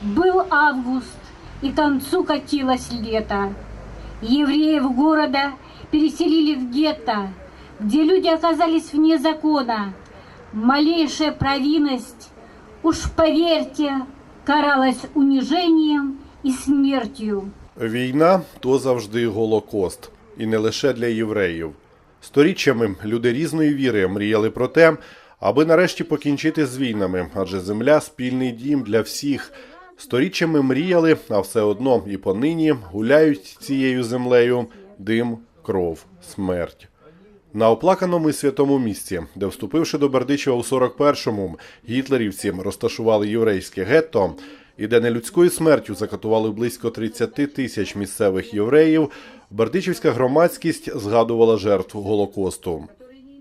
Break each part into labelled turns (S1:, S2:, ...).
S1: Был август, и концу катилось лето. Евреев города переселили в гетто, где люди оказались вне закона. Малейшая провинность, уж поверьте, каралась унижением и смертью.
S2: Війна то завжди голокост, і не лише для євреїв. Сторіччями люди різної віри мріяли про те, аби нарешті покінчити з війнами, адже земля спільний дім для всіх. Сторіччями мріяли, а все одно і понині гуляють цією землею дим, кров, смерть. На оплаканому святому місці, де, вступивши до Бердичева у 41-му, гітлерівці розташували єврейське гетто, і де нелюдською смертю закатували близько 30 тисяч місцевих євреїв, бердичівська громадськість згадувала жертв Голокосту.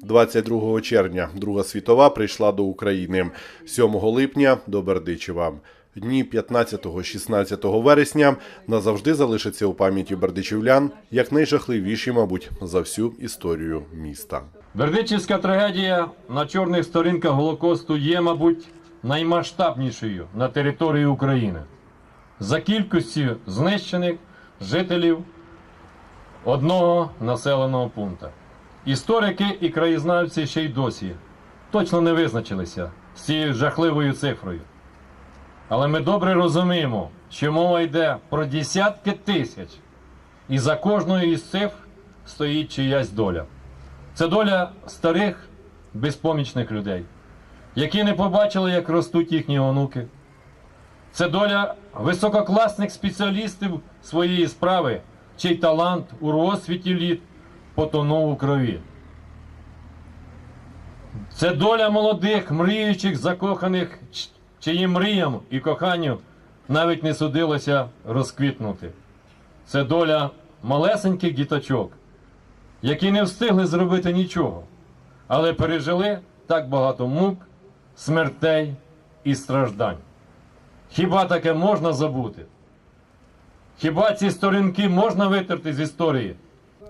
S2: 22 червня Друга світова прийшла до України, 7 липня до Бердичева. Дні 15-16 вересня назавжди залишаться у пам'яті бердичівлян як найжахливіші, мабуть, за всю історію міста.
S3: Бердичівська трагедія на чорних сторінках Голокосту є, мабуть, наймасштабнішою на території України за кількістю знищених жителів одного населеного пункту. Історики і краєзнавці ще й досі точно не визначилися з цією жахливою цифрою. Але ми добре розуміємо, що мова йде про десятки тисяч, і за кожною із цифр стоїть чиясь доля. Це доля старих, безпомічних людей, які не побачили, як ростуть їхні онуки. Це доля висококласних спеціалістів своєї справи, чий талант у розсвіті літ потонув у крові. Це доля молодих, мріючих, закоханих, чиїм мріям і коханню навіть не судилося розквітнути. Це доля малесеньких діточок, які не встигли зробити нічого, але пережили так багато мук, смертей і страждань. Хіба таке можна забути? Хіба ці сторінки можна витерти з історії?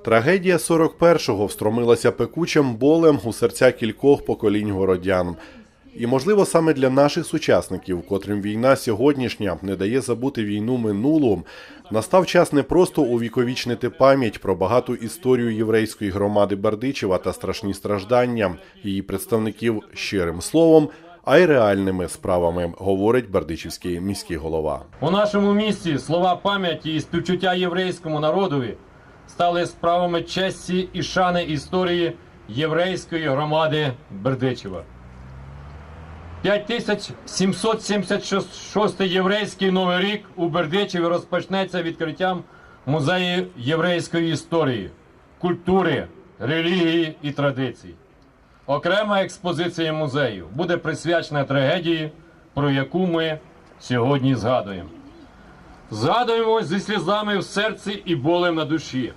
S2: Трагедія 41-го встромилася пекучим болем у серця кількох поколінь городян. І, можливо, саме для наших сучасників, котрим війна сьогоднішня не дає забути війну минулу, настав час не просто увіковічнити пам'ять про багату історію єврейської громади Бердичева та страшні страждання її представників щирим словом, а й реальними справами, говорить бердичівський міський голова.
S3: У нашому місті слова пам'яті і співчуття єврейському народові стали справами честі і шани історії єврейської громади Бердичева. 5776 єврейський новий рік у Бердичеві розпочнеться відкриттям музею єврейської історії, культури, релігії і традицій. Окрема експозиція музею буде присвячена трагедії, про яку ми сьогодні згадуємо. Згадуємо зі сльозами в серці і болем на душі.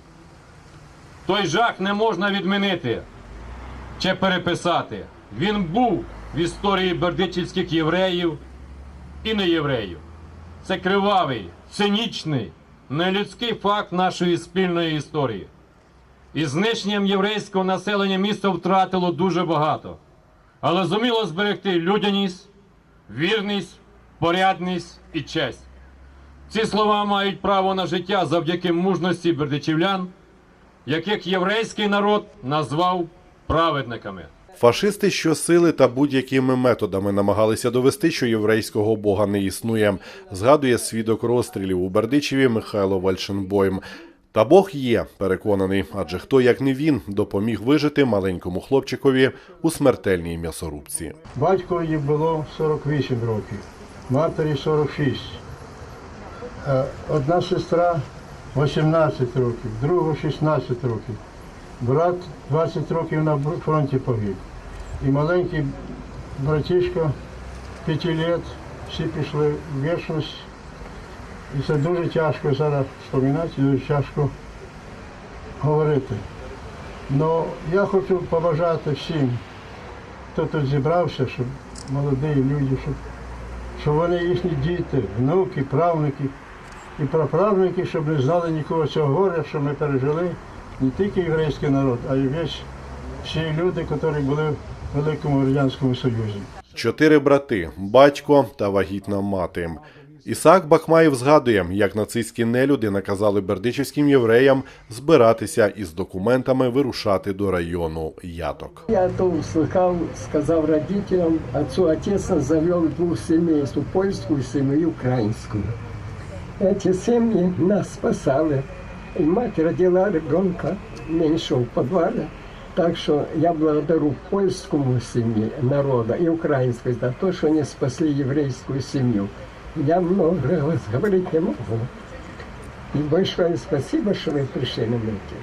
S3: Той жах не можна відмінити чи переписати. Він був в історії бердичівських євреїв і неєвреїв. Це кривавий, цинічний, нелюдський факт нашої спільної історії. Із знищенням єврейського населення місто втратило дуже багато, але зуміло зберегти людяність, вірність, порядність і честь. Ці слова мають право на життя завдяки мужності бердичівлян, яких єврейський народ назвав праведниками.
S2: Фашисти щосили та будь-якими методами намагалися довести, що єврейського бога не існує. Згадує свідок розстрілів у Бердичеві Михайло Вальшенбойм. Та Бог є, переконаний, адже хто як не він допоміг вижити маленькому хлопчикові у смертельній м'ясорубці.
S4: Батькові було 48 років, матері 46. Е, Одна сестра 18 років, друга 16 років. Брат 20 років на фронті погиб. І маленький братішка 5 років, всі пішли в вічність. І це дуже тяжко зараз вспоминати, дуже тяжко говорити. Ну, я хочу побажати всім, хто тут зібрався, щоб молоді люди, щоб, щоб вони їхні діти, внуки, правнуки і праправнуки, щоб не знали нікого цього горя, що ми пережили не тільки єврейський народ, а й весь всі люди, які були в Великому Радянському Союзі.
S2: Чотири брати, батько та вагітна мати. Ісаак Бахмаєв згадує, як нацистські нелюди наказали бердичівським євреям збиратися із документами вирушати до району Яток.
S5: Я то услыхал, сказав родителям, отцу отец нас завел двух семейств, польскую семью и украинскую. Эти семьи нас спасали. И мать родила ребенка меньшего в подвале. Так что я благодарю польскому семье народа и украинской за то, что они спасли еврейскую семью. Я много говорить не могу. И большое спасибо, что вы пришли на митинг.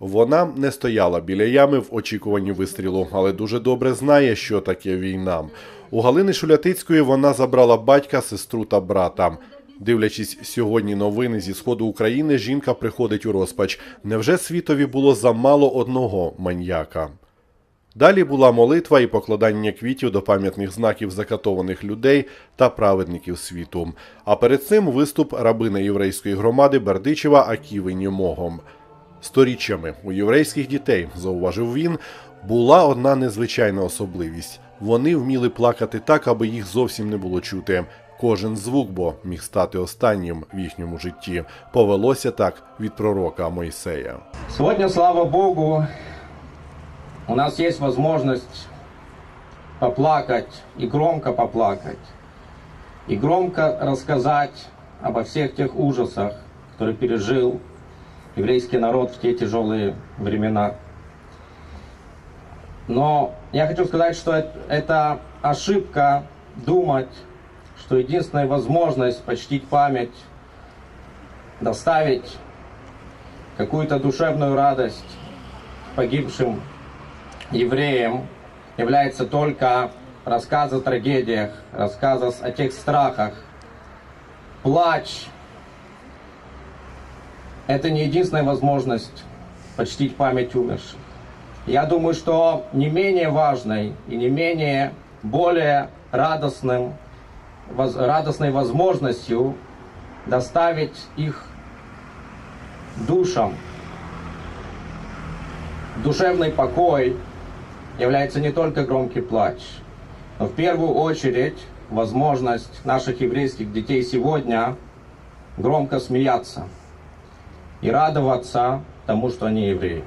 S2: Вона не стояла біля ями в очікуванні вистрілу, але дуже добре знає, що таке війна. У Галини Шулятицької вона забрала батька, сестру та брата. Дивлячись сьогодні новини зі сходу України, жінка приходить у розпач. Невже світові було замало одного маньяка? Далі була молитва і покладання квітів до пам'ятних знаків закатованих людей та праведників світу. А перед цим виступ рабини єврейської громади Бердичева Аківи Німогом. Сторіччями у єврейських дітей, зауважив він, була одна незвичайна особливість. Вони вміли плакати так, аби їх зовсім не було чути. Кожен звук бо міг стати останнім в їхньому житті. Повелося так від пророка Мойсея.
S6: Сегодня, слава Богу, у нас есть возможность поплакать и громко поплакать, и громко рассказать обо всех тех ужасах, которые пережил еврейский народ в те тяжелые времена. Но я хочу сказать, что это- ошибка думать, что единственная возможность почтить память, доставить какую-то душевную радость погибшим евреям является только рассказ о трагедиях, рассказ о тех страхах. Плач – это не единственная возможность почтить память умерших. Я думаю, что не менее важной и не менее более радостным, воз- радостной возможностью доставить их душам душевный покой является не только громкий плач, но в первую очередь возможность наших еврейских детей сегодня громко смеяться и радоваться тому, что они евреи.